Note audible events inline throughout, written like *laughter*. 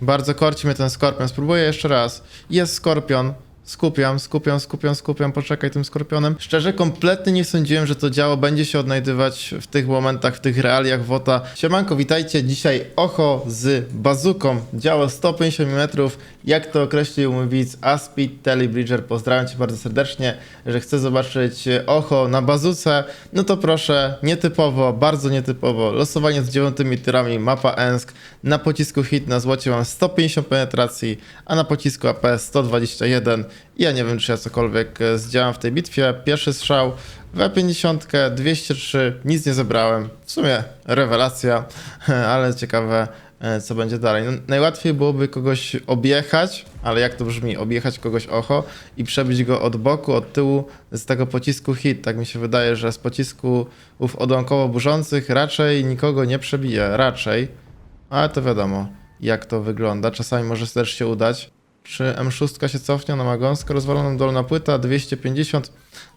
Bardzo korci mnie ten skorpion. Spróbuję jeszcze raz. Jest skorpion. Skupiam, skupiam, skupiam, skupiam, poczekaj tym skorpionem. Szczerze, kompletnie nie sądziłem, że to działo będzie się odnajdywać w tych momentach, w tych realiach WOTA. Siemanko, witajcie. Dzisiaj Ocho z bazuką. Działo 150 mm. Jak to określił mój widz Aspid Telebridger. Pozdrawiam cię bardzo serdecznie, że chcę zobaczyć Ocho na bazuce. No to proszę, nietypowo, bardzo nietypowo. Losowanie z dziewiątymi tyrami, mapa Ensk. Na pocisku hit na złocie mam 150 penetracji, a na pocisku AP 121. Ja nie wiem, czy ja cokolwiek e, zdziałam w tej bitwie. Pierwszy strzał w E50, 203, nic nie zebrałem. W sumie rewelacja, *laughs* ale ciekawe, e, co będzie dalej. No, najłatwiej byłoby kogoś objechać, ale jak to brzmi? Objechać kogoś ocho i przebić go od boku, od tyłu z tego pocisku hit. Tak mi się wydaje, że z pocisków odłamkowo burzących raczej nikogo nie przebije. Raczej. Ale to wiadomo, jak to wygląda. Czasami może też się udać. Czy M6 się cofnie? Ona ma gąskę rozwaloną, dolna płyta 250.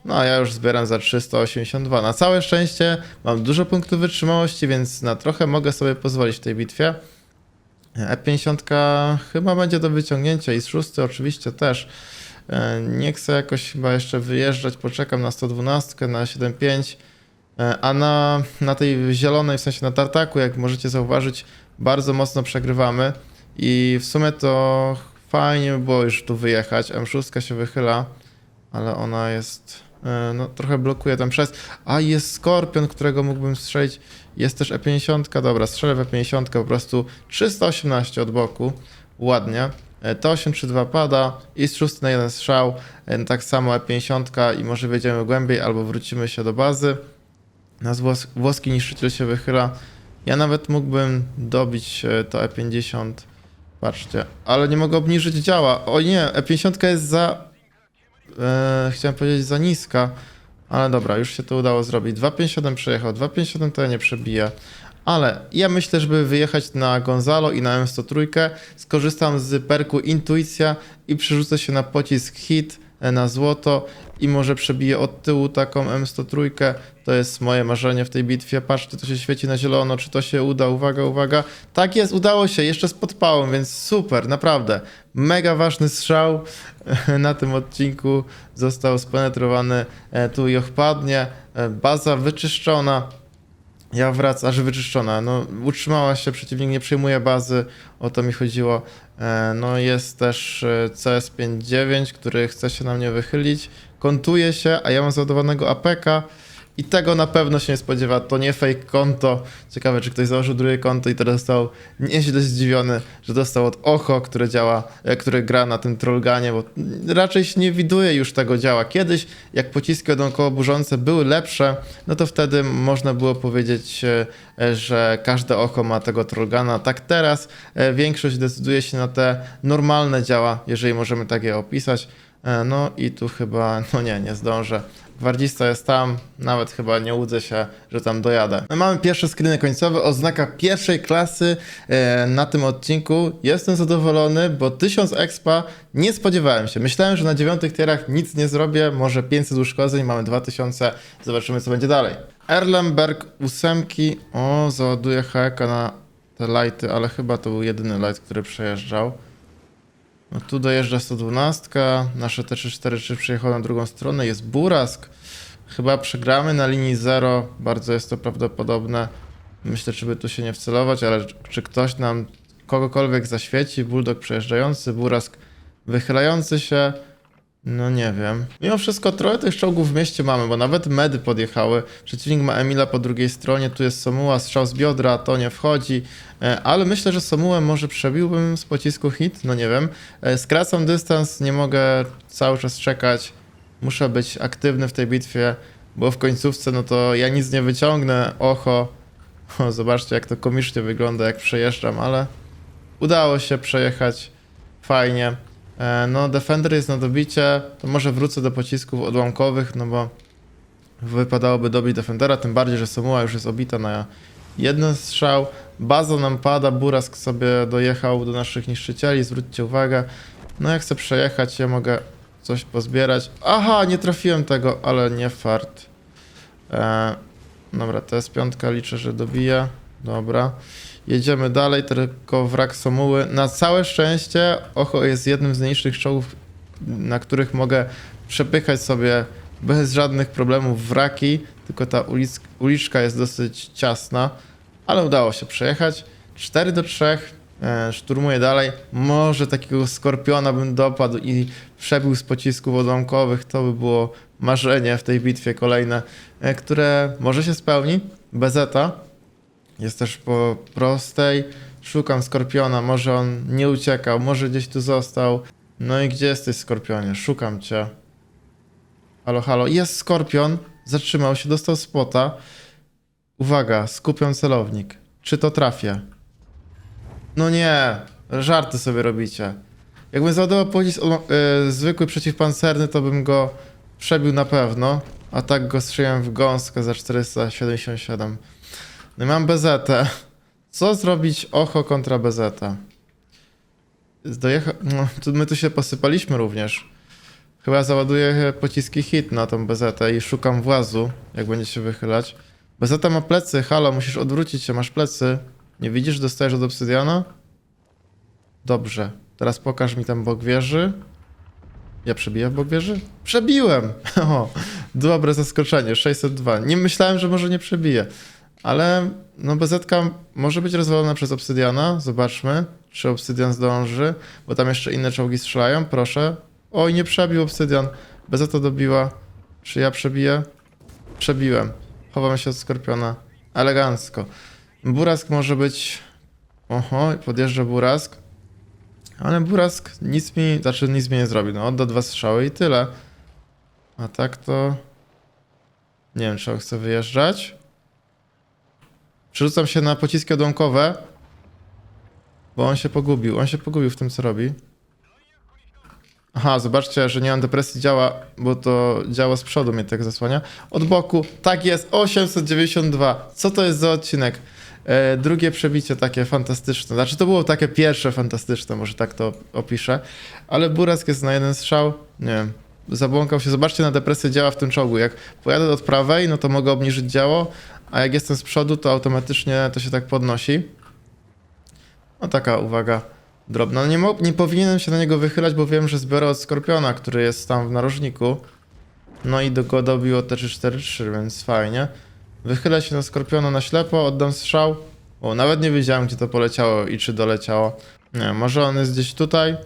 No a ja już zbieram za 382. Na całe szczęście mam dużo punktów wytrzymałości, więc na trochę mogę sobie pozwolić w tej bitwie. E50 chyba będzie do wyciągnięcia i z 6 oczywiście też. E, Nie chcę jakoś chyba jeszcze wyjeżdżać, poczekam na 112, na 7.5. E, A na, na tej zielonej, w sensie na tartaku, jak możecie zauważyć, bardzo mocno przegrywamy. I w sumie to fajnie by było już tu wyjechać. M6 się wychyla, ale ona jest. e, No, trochę blokuje tam przez. A jest skorpion, którego mógłbym strzelić. Jest też E50. Dobra, strzelę w E50 po prostu 318 od boku. Ładnie. E, T832 pada i z 6 na jeden strzał. E, Tak samo E50 i może wejdziemy głębiej albo wrócimy się do bazy. Nas włos włoski niszczyciel się wychyla. Ja nawet mógłbym dobić to E50. Patrzcie, ale nie mogę obniżyć działa. O nie, E50 jest za. E, chciałem powiedzieć za niska. Ale dobra, już się to udało zrobić. 257 przejechał, 257 to ja nie przebiję. Ale ja myślę, żeby wyjechać na Gonzalo i na M103, skorzystam z perku Intuicja i przerzucę się na pocisk Hit e, na złoto i może przebiję od tyłu taką M103. To jest moje marzenie w tej bitwie. Patrzcie, to się świeci na zielono. Czy to się uda? Uwaga, uwaga. Tak jest, udało się, jeszcze z podpałą, więc super, naprawdę. Mega ważny strzał *laughs* na tym odcinku został spenetrowany e, tu i ochpadnie. E, Baza wyczyszczona. Ja wracam, aż wyczyszczona. No, utrzymała się, przeciwnik nie przejmuje bazy, o to mi chodziło. E, No, jest też e, CS59, który chce się na mnie wychylić. Kontuje się, a ja mam załadowanego APK i tego na pewno się nie spodziewa. To nie fake konto. Ciekawe, czy ktoś założył drugie konto i teraz został nieźle zdziwiony, że dostał od Ocho, które działa, e, które gra na tym trollganie, bo raczej się nie widuje już tego działa. Kiedyś, jak pociski odłamkowo burzące były lepsze, no to wtedy można było powiedzieć, e, e, że każde oko ma tego trollgana. Tak teraz większość decyduje się na te normalne działa, jeżeli możemy tak je opisać. E, No i tu chyba, no nie, nie zdążę. Gwardzista jest tam, nawet chyba nie łudzę się, że tam dojadę. No mamy pierwsze screeny końcowe, oznaka pierwszej klasy e, na tym odcinku. Jestem zadowolony, bo 1000 expa nie spodziewałem się. Myślałem, że na dziewiątych tierach nic nie zrobię, może 500 uszkodzeń, mamy 2000, zobaczymy co będzie dalej. Erlenberg ósemki, o załaduję HK na te lighty, ale chyba to był jedyny light, który przejeżdżał. No tu dojeżdża 112, nasze T343 przyjechało na drugą stronę, jest Burask. Chyba przegramy na linii 0, bardzo jest to prawdopodobne. Myślę, czy by tu się nie wcelować, ale czy ktoś nam kogokolwiek zaświeci, Bulldog przejeżdżający, Burask wychylający się, no nie wiem. Mimo wszystko trochę tych czołgów w mieście mamy, bo nawet medy podjechały. Przeciwnik ma Emila po drugiej stronie, tu jest Somuła, strzał z biodra, to nie wchodzi. E, Ale myślę, że Somułę może przebiłbym z pocisku hit, no nie wiem. E, Skracam dystans, nie mogę cały czas czekać. Muszę być aktywny w tej bitwie, bo w końcówce no to ja nic nie wyciągnę. Oho. O, zobaczcie jak to komicznie wygląda jak przejeżdżam, ale udało się przejechać fajnie. E, No, Defender jest na dobicie, to może wrócę do pocisków odłamkowych, no bo wypadałoby dobić Defendera, tym bardziej, że Samuła już jest obita na jeden strzał. Baza nam pada, Burask sobie dojechał do naszych niszczycieli, zwróćcie uwagę. No jak chcę przejechać, ja mogę coś pozbierać. Aha, nie trafiłem tego, ale nie fart. E, dobra, to jest piątka, liczę, że dobija. Dobra. Jedziemy dalej, tylko wrak Somuły. Na całe szczęście Ocho jest jednym z mniejszych czołgów, na których mogę przepychać sobie bez żadnych problemów wraki, tylko ta ulic, uliczka jest dosyć ciasna, ale udało się przejechać. 4 do 3, e, szturmuję dalej. Może takiego skorpiona bym dopadł i przebił z pocisków odłamkowych, to by było marzenie w tej bitwie kolejne, e, które może się spełni. Bezeta jest też po prostej. Szukam skorpiona, może on nie uciekał, może gdzieś tu został. No i gdzie jesteś, skorpionie? Szukam cię. Halo, halo. Jest skorpion. Zatrzymał się, dostał spota. Uwaga, skupiam celownik. Czy to trafię? No nie, żarty sobie robicie. Jakbym załadował pocisk yy, zwykły przeciwpancerny, to bym go przebił na pewno. A tak go strzeliłem w gąskę za 477. No i mam BZT. Co zrobić ocho kontra BZT? Dojecha... No, tu, my tu się posypaliśmy również. Chyba załaduję pociski hit na tą BZT i szukam włazu, jak będzie się wychylać. BZT ma plecy, halo, musisz odwrócić się, masz plecy. Nie widzisz, dostajesz od obsydiana? Dobrze. Teraz pokaż mi ten bok wieży. Ja przebiję bok wieży? Przebiłem! *laughs* O, dobre zaskoczenie, 602. Nie myślałem, że może nie przebiję. Ale no BZ może być rozwalona przez obsydiana. Zobaczmy, czy obsydian zdąży, bo tam jeszcze inne czołgi strzelają. Proszę. Oj, nie przebił obsydian. BZ to dobiła. Czy ja przebiję? Przebiłem. Chowamy się od skorpiona. Elegancko. Burask może być... Oho, podjeżdża Burask. Ale Burask nic mi, znaczy nic mi nie zrobi. No, odda dwa strzały i tyle. A tak to... Nie wiem, czy on chce wyjeżdżać. Przerzucam się na pociski odłamkowe, bo on się pogubił. On się pogubił w tym, co robi. Aha, zobaczcie, że nie mam depresji działa, bo to działa z przodu mnie tak zasłania. Od boku, tak jest, 892. Co to jest za odcinek? E, drugie przebicie takie fantastyczne. Znaczy to było takie pierwsze fantastyczne, może tak to opiszę. Ale Burask jest na jeden strzał, nie wiem, zabłąkał się. Zobaczcie, na depresję działa w tym czołgu. Jak pojadę od prawej, no to mogę obniżyć działo, a jak jestem z przodu, to automatycznie to się tak podnosi. No taka uwaga drobna. No nie, nie powinienem się na niego wychylać, bo wiem, że zbiorę od Skorpiona, który jest tam w narożniku. No i do go dobiło T343, więc fajnie. Wychylę się na Skorpiona na ślepo, oddam strzał. O, nawet nie wiedziałem, gdzie to poleciało i czy doleciało. Nie, może on jest gdzieś tutaj?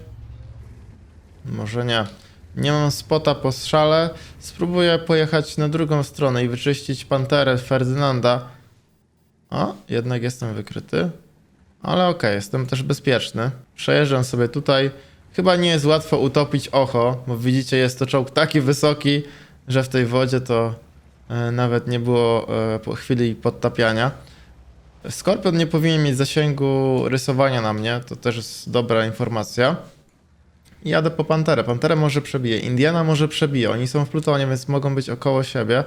Może nie. Nie mam spota po strzale. Spróbuję pojechać na drugą stronę i wyczyścić panterę Ferdynanda. O, jednak jestem wykryty. Ale okej, jestem też bezpieczny. Przejeżdżam sobie tutaj. Chyba nie jest łatwo utopić ocho, bo widzicie, jest to czołg taki wysoki, że w tej wodzie to e, nawet nie było e, po chwili podtapiania. Skorpion nie powinien mieć zasięgu rysowania na mnie, to też jest dobra informacja. Jadę po Panterę. Panterę może przebije. Indiana może przebije. Oni są w Plutonie, więc mogą być około siebie.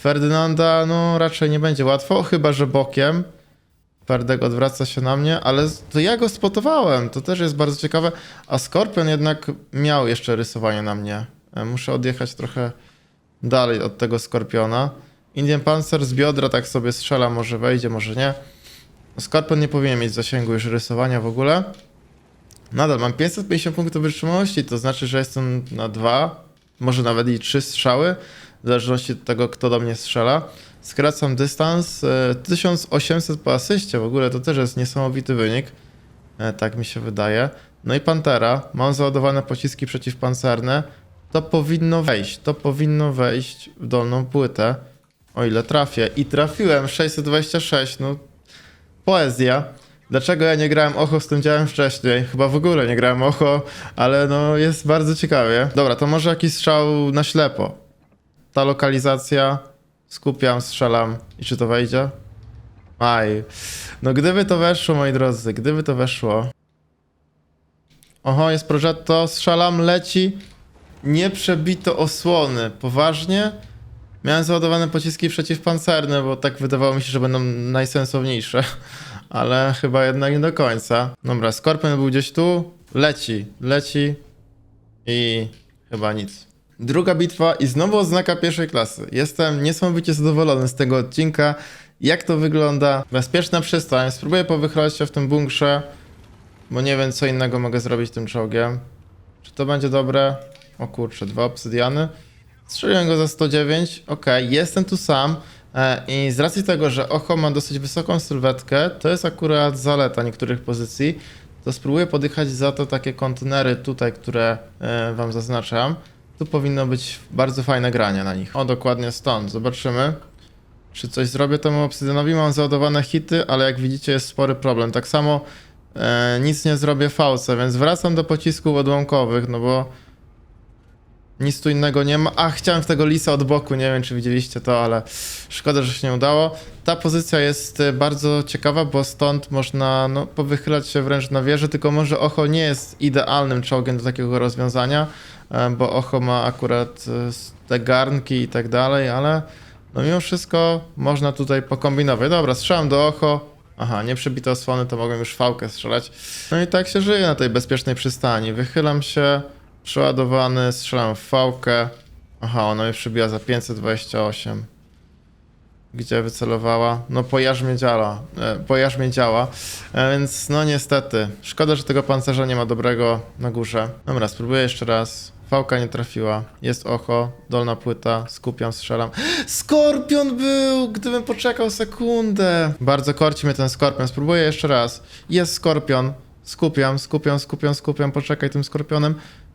Ferdynanda, no raczej nie będzie łatwo, chyba że bokiem. Ferdek odwraca się na mnie, ale to ja go spotowałem. To też jest bardzo ciekawe. A Skorpion jednak miał jeszcze rysowanie na mnie. E, Muszę odjechać trochę dalej od tego Skorpiona. Indian Panzer z biodra tak sobie strzela, może wejdzie, może nie. Skorpion nie powinien mieć zasięgu już rysowania w ogóle. Nadal mam 550 punktów wytrzymałości, to znaczy, że jestem na dwa, może nawet i trzy strzały, w zależności od tego, kto do mnie strzela. Skracam dystans, e, 1800 po asyście, w ogóle to też jest niesamowity wynik, e, tak mi się wydaje. No i Pantera, mam załadowane pociski przeciwpancerne, to powinno wejść, to powinno wejść w dolną płytę, o ile trafię. I trafiłem, 626, no poezja. Dlaczego ja nie grałem Ocho z tym działem wcześniej? Chyba w ogóle nie grałem Ocho, ale no jest bardzo ciekawie. Dobra, to może jakiś strzał na ślepo. Ta lokalizacja, skupiam, strzelam i czy to wejdzie? Aj. No gdyby to weszło, moi drodzy, gdyby to weszło. Oho, jest Progetto, strzelam, leci. Nie przebito osłony. Poważnie? Miałem załadowane pociski przeciwpancerne, bo tak wydawało mi się, że będą najsensowniejsze. Ale chyba jednak nie do końca. Dobra, Skorpion był gdzieś tu. Leci, leci i chyba nic. Druga bitwa i znowu oznaka pierwszej klasy. Jestem niesamowicie zadowolony z tego odcinka. jak to wygląda. Bezpieczna przystań, spróbuję powychylać się w tym bunkrze, bo nie wiem co innego mogę zrobić tym czołgiem. Czy to będzie dobre? O kurczę, dwa obsydiany. Strzeliłem go za 109, ok, jestem tu sam i z racji tego, że Ocho ma dosyć wysoką sylwetkę, to jest akurat zaleta niektórych pozycji, to spróbuję podjechać za to takie kontenery tutaj, które e, wam zaznaczam. Tu powinno być bardzo fajne granie na nich. O, dokładnie stąd, zobaczymy. Czy coś zrobię temu obsydianowi? Mam załadowane hity, ale jak widzicie jest spory problem. Tak samo e, nic nie zrobię fałce, więc wracam do pocisków odłamkowych, no bo nic tu innego nie ma. A, chciałem w tego lisa od boku, nie wiem czy widzieliście to, ale szkoda, że się nie udało. Ta pozycja jest e, bardzo ciekawa, bo stąd można no, powychylać się wręcz na wieżę, tylko może Ocho nie jest idealnym czołgiem do takiego rozwiązania, e, bo Ocho ma akurat s- te garnki i tak dalej, ale no mimo wszystko można tutaj pokombinować. Dobra, strzelam do Ocho. Aha, nie przebite osłony, to mogłem już fałkę strzelać. No i tak się żyje na tej bezpiecznej przystani. Wychylam się, przeładowany, strzelam w fałkę. Aha, ona mnie przybiła za 528. Gdzie wycelowała? No po jarzmie działa, e, po jarzmie działa, e, więc no niestety. Szkoda, że tego pancerza nie ma dobrego na górze. Dobra, spróbuję jeszcze raz. Fałka nie trafiła. Jest ocho, dolna płyta, skupiam, strzelam. *gasps* Skorpion był! Gdybym poczekał sekundę. Bardzo korci mnie ten skorpion. Spróbuję jeszcze raz. Jest skorpion. Skupiam, skupiam, skupiam, skupiam. Poczekaj tym skorpionem.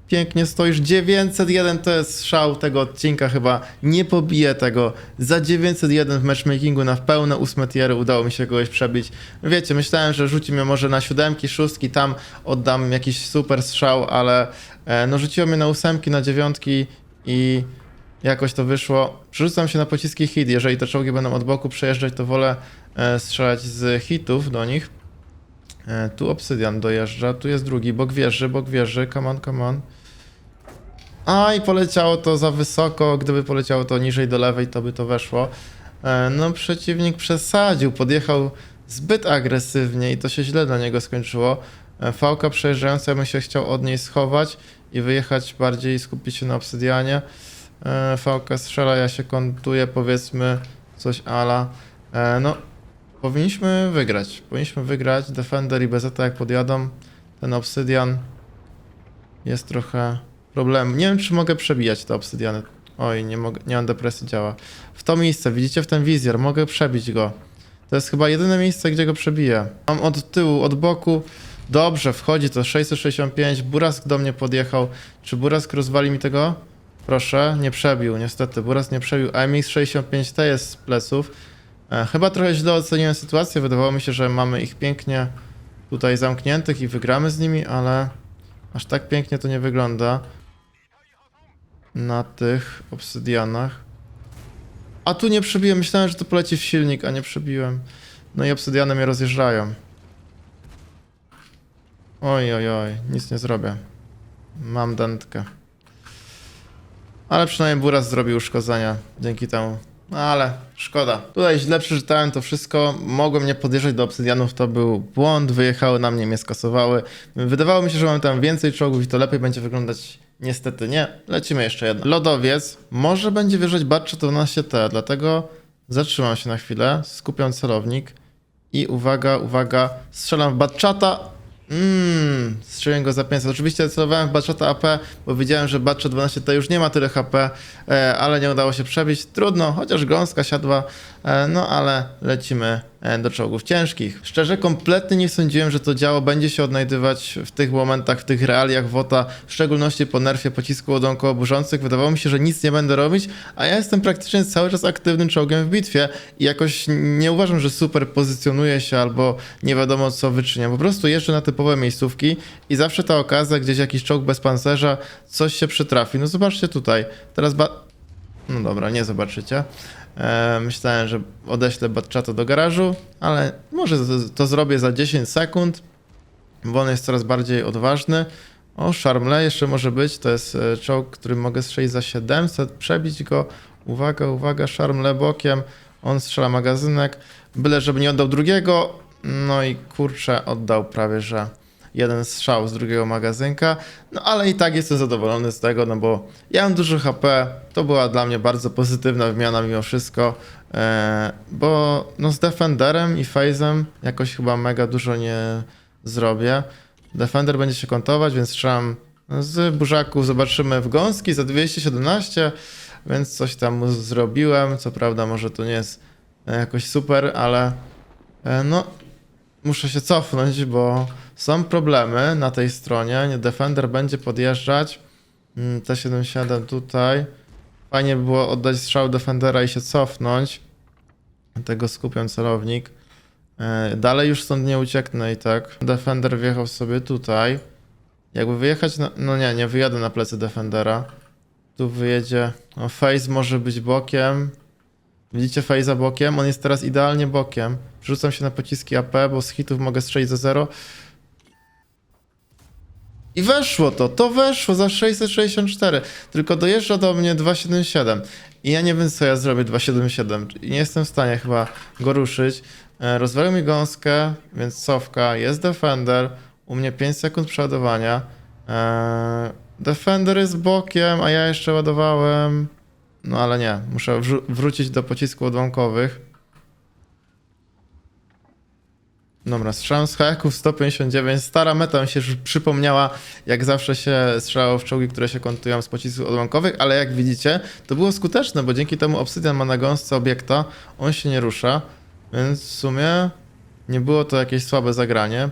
Pięknie stoisz. 901 to jest szał tego odcinka chyba. Nie pobiję tego. Za 901 w matchmakingu na pełne ósme tiery udało mi się kogoś przebić. Wiecie, myślałem, że rzuci mnie może na siódemki, szóstki, tam oddam jakiś super strzał, ale e, no rzuciło mnie na ósemki, na dziewiątki i jakoś to wyszło. Przerzucam się na pociski hit. Jeżeli te czołgi będą od boku przejeżdżać, to wolę e, strzelać z hitów do nich. E, tu obsydian dojeżdża, tu jest drugi, bok wieży, bok wieży, come on, come on. A i poleciało to za wysoko, gdyby poleciało to niżej do lewej, to by to weszło. E, no przeciwnik przesadził, podjechał zbyt agresywnie i to się źle dla niego skończyło. E, Fałka przejeżdżająca, bym się chciał od niej schować i wyjechać bardziej i skupić się na obsydianie. E, Fałka strzela, ja się kontuję, powiedzmy coś ala. No, powinniśmy wygrać. Powinniśmy wygrać. Defender i BZ jak podjadą, ten obsydian jest trochę problem. Nie wiem, czy mogę przebijać te obsydiany. Oj, nie mogę, nie mam depresji, działa. W to miejsce, widzicie w ten wizjer, mogę przebić go. To jest chyba jedyne miejsce, gdzie go przebiję. Mam od tyłu, od boku. Dobrze, wchodzi to 665. Burask do mnie podjechał. Czy Burask rozwali mi tego? Proszę, nie przebił, niestety. Buras nie przebił. AMX65T jest z pleców. E, chyba trochę źle oceniłem sytuację. Wydawało mi się, że mamy ich pięknie tutaj zamkniętych i wygramy z nimi, ale aż tak pięknie to nie wygląda na tych obsydianach. A tu nie przebiłem. Myślałem, że to poleci w silnik, a nie przebiłem. No i obsydiany mnie rozjeżdżają. Oj, oj, oj, nic nie zrobię. Mam dętkę. Ale przynajmniej Buras zrobił uszkodzenia dzięki temu. No ale szkoda. Tutaj źle przeczytałem to wszystko. Mogłem nie podjeżdżać do obsydianów, to był błąd. Wyjechały na mnie, mnie skasowały. Wydawało mi się, że mam tam więcej czołgów i to lepiej będzie wyglądać. Niestety nie. Lecimy jeszcze jedno. Lodowiec może będzie Batcha to 12T, dlatego zatrzymam się na chwilę, skupiam celownik i uwaga, uwaga, strzelam w Batchata. Mmm, strzeliłem go za 500. Oczywiście celowałem w Batchata AP, bo wiedziałem, że Batchat 12T już nie ma tyle HP, e, ale nie udało się przebić. Trudno, chociaż gąska siadła, no ale lecimy e, do czołgów ciężkich. Szczerze, kompletnie nie sądziłem, że to działo będzie się odnajdywać w tych momentach, w tych realiach WOTA, w szczególności po nerfie pocisku ładunkowo-burzących. Wydawało mi się, że nic nie będę robić, a ja jestem praktycznie cały czas aktywnym czołgiem w bitwie i jakoś nie uważam, że super pozycjonuję się albo nie wiadomo co wyczyniam. Po prostu jeżdżę na typowe miejscówki i zawsze ta okazja, gdzieś jakiś czołg bez pancerza, coś się przytrafi. No zobaczcie tutaj, teraz ba... No dobra, nie zobaczycie. E, myślałem, że odeślę Batchata do garażu, ale może to zrobię za 10 sekund, bo on jest coraz bardziej odważny. O, Charmle jeszcze może być, to jest e, czołg, który mogę strzelić za 700, przebić go. Uwaga, uwaga, Charmle bokiem, on strzela magazynek, byle żeby nie oddał drugiego, no i kurczę, oddał prawie, że jeden strzał z drugiego magazynka, no ale i tak jestem zadowolony z tego, no bo ja mam dużo HP, to była dla mnie bardzo pozytywna wymiana mimo wszystko, e, bo no z Defenderem i Phasem jakoś chyba mega dużo nie zrobię. Defender będzie się kontować, więc strzelam z burzaków, zobaczymy w gąski za 217, więc coś tam zrobiłem, co prawda może to nie jest e, jakoś super, ale e, no muszę się cofnąć, bo są problemy na tej stronie. Nie, Defender będzie podjeżdżać. Mm, T77 tutaj. Fajnie by było oddać strzał Defendera i się cofnąć. Tego skupiam celownik. E, Dalej już stąd nie ucieknę i tak. Defender wjechał sobie tutaj. Jakby wyjechać na... No nie, nie wyjadę na plecy Defendera. Tu wyjedzie... No Face może być bokiem. Widzicie Faze'a bokiem? On jest teraz idealnie bokiem. Przerzucam się na pociski AP, bo z hitów mogę strzelić za 0. I weszło to, to weszło za 664. Tylko dojeżdża do mnie 277. I ja nie wiem, co ja zrobię 277. I nie jestem w stanie chyba go ruszyć. E, Rozwalił mi gąskę, więc cofka. Jest Defender. U mnie 5 sekund przeładowania. E, Defender jest bokiem, a ja jeszcze ładowałem. No ale nie, muszę wrócić do pocisków odłamkowych. Dobra, strzałem z hajaków 159. Stara meta mi się przypomniała, jak zawsze się strzelało w czołgi, które się kontują z pocisków odłamkowych, ale jak widzicie, to było skuteczne, bo dzięki temu Obsydian ma na gąsce obiekta, on się nie rusza, więc w sumie nie było to jakieś słabe zagranie.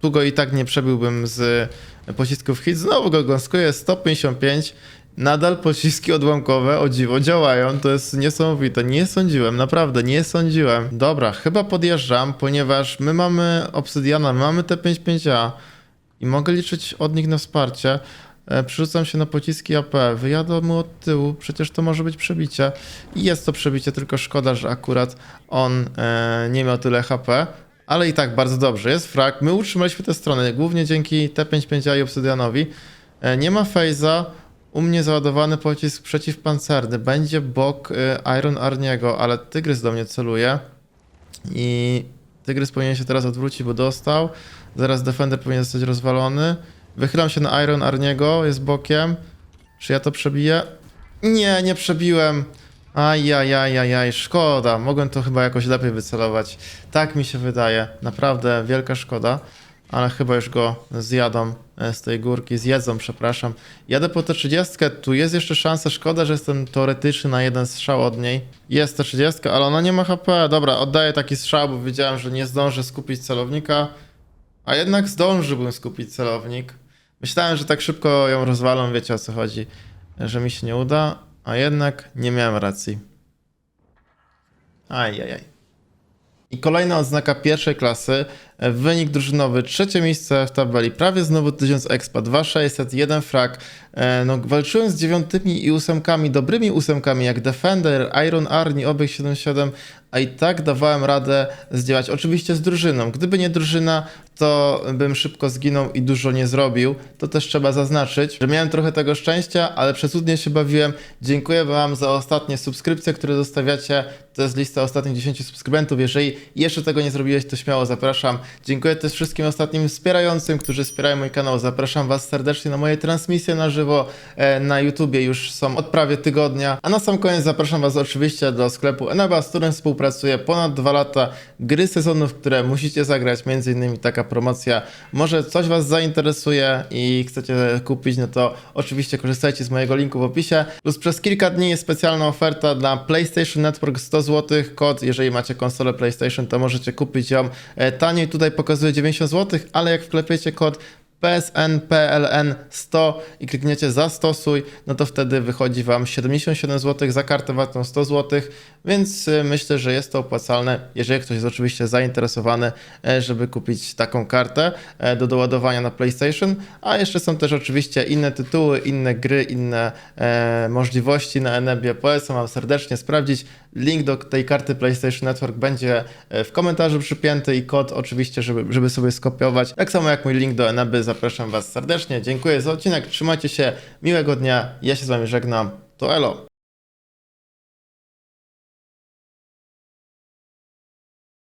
Tu go i tak nie przebiłbym z pocisków hit. Znowu go gąskuje 155. Nadal pociski odłamkowe, o dziwo, działają. To jest niesamowite. Nie sądziłem, naprawdę, nie sądziłem. Dobra, chyba podjeżdżam, ponieważ my mamy Obsydiana, my mamy T55A i mogę liczyć od nich na wsparcie. E, Przerzucam się na pociski AP, wyjadę mu od tyłu, przecież to może być przebicie. I jest to przebicie, tylko szkoda, że akurat on e, nie miał tyle HP. Ale i tak bardzo dobrze, jest frag. My utrzymaliśmy tę stronę, głównie dzięki T55A i Obsydianowi. E, Nie ma Fejza. U mnie załadowany pocisk przeciwpancerny. Będzie bok e, Iron Arniego, ale Tygrys do mnie celuje. I Tygrys powinien się teraz odwrócić, bo dostał. Zaraz Defender powinien zostać rozwalony. Wychylam się na Iron Arniego, jest bokiem. Czy ja to przebiję? Nie, nie przebiłem. Ajajajajaj, szkoda. Mogłem to chyba jakoś lepiej wycelować. Tak mi się wydaje. Naprawdę wielka szkoda. Ale chyba już go zjadą e, z tej górki. Zjedzą, przepraszam. Jadę po T30. Tu jest jeszcze szansa. Szkoda, że jestem teoretyczny na jeden strzał od niej. Jest T30, ale ona nie ma HP. Dobra, oddaję taki strzał, bo wiedziałem, że nie zdążę skupić celownika. A jednak zdążyłbym skupić celownik. Myślałem, że tak szybko ją rozwalą, wiecie o co chodzi, że mi się nie uda, a jednak nie miałem racji. Ajajaj. I kolejna odznaka pierwszej klasy, wynik drużynowy, trzecie miejsce w tabeli, prawie znowu 1000 expa, 2600, jeden frag. E, No, walczyłem z dziewiątymi i ósemkami, dobrymi ósemkami jak Defender, Iron Army, Obieg 77, a i tak dawałem radę zdziałać. Oczywiście z drużyną. Gdyby nie drużyna, to bym szybko zginął i dużo nie zrobił. To też trzeba zaznaczyć, że miałem trochę tego szczęścia, ale przecudnie się bawiłem. Dziękuję Wam za ostatnie subskrypcje, które zostawiacie. To jest lista ostatnich 10 subskrybentów. Jeżeli jeszcze tego nie zrobiłeś, to śmiało zapraszam. Dziękuję też wszystkim ostatnim wspierającym, którzy wspierają mój kanał. Zapraszam Was serdecznie na moje transmisje na żywo e, na YouTubie. Już są od prawie tygodnia. A na sam koniec zapraszam Was oczywiście do sklepu Eneba, z którym współpracuję ponad dwa lata. Gry sezonów, które musicie zagrać, między innymi taka promocja. Może coś Was zainteresuje i chcecie kupić, no to oczywiście korzystajcie z mojego linku w opisie. Plus przez kilka dni jest specjalna oferta dla PlayStation Network 100 zł. Kod, jeżeli macie konsolę PlayStation, to możecie kupić ją e, taniej. Tutaj pokazuje 90 zł, ale jak wklepiecie kod PSN PLN 100 i klikniecie zastosuj, no to wtedy wychodzi Wam 77 zł za kartę VAT 100 zł, więc y, myślę, że jest to opłacalne, jeżeli ktoś jest oczywiście zainteresowany, e, żeby kupić taką kartę e, do doładowania na PlayStation, a jeszcze są też oczywiście inne tytuły, inne gry, inne e, możliwości na Enebie. Polecam Wam serdecznie sprawdzić. Link do tej karty PlayStation Network będzie e, w komentarzu przypięty i kod oczywiście, żeby, żeby sobie skopiować. Tak samo jak mój link do Eneby, zapraszam Was serdecznie. Dziękuję za odcinek, trzymajcie się, miłego dnia, ja się z Wami żegnam, to elo.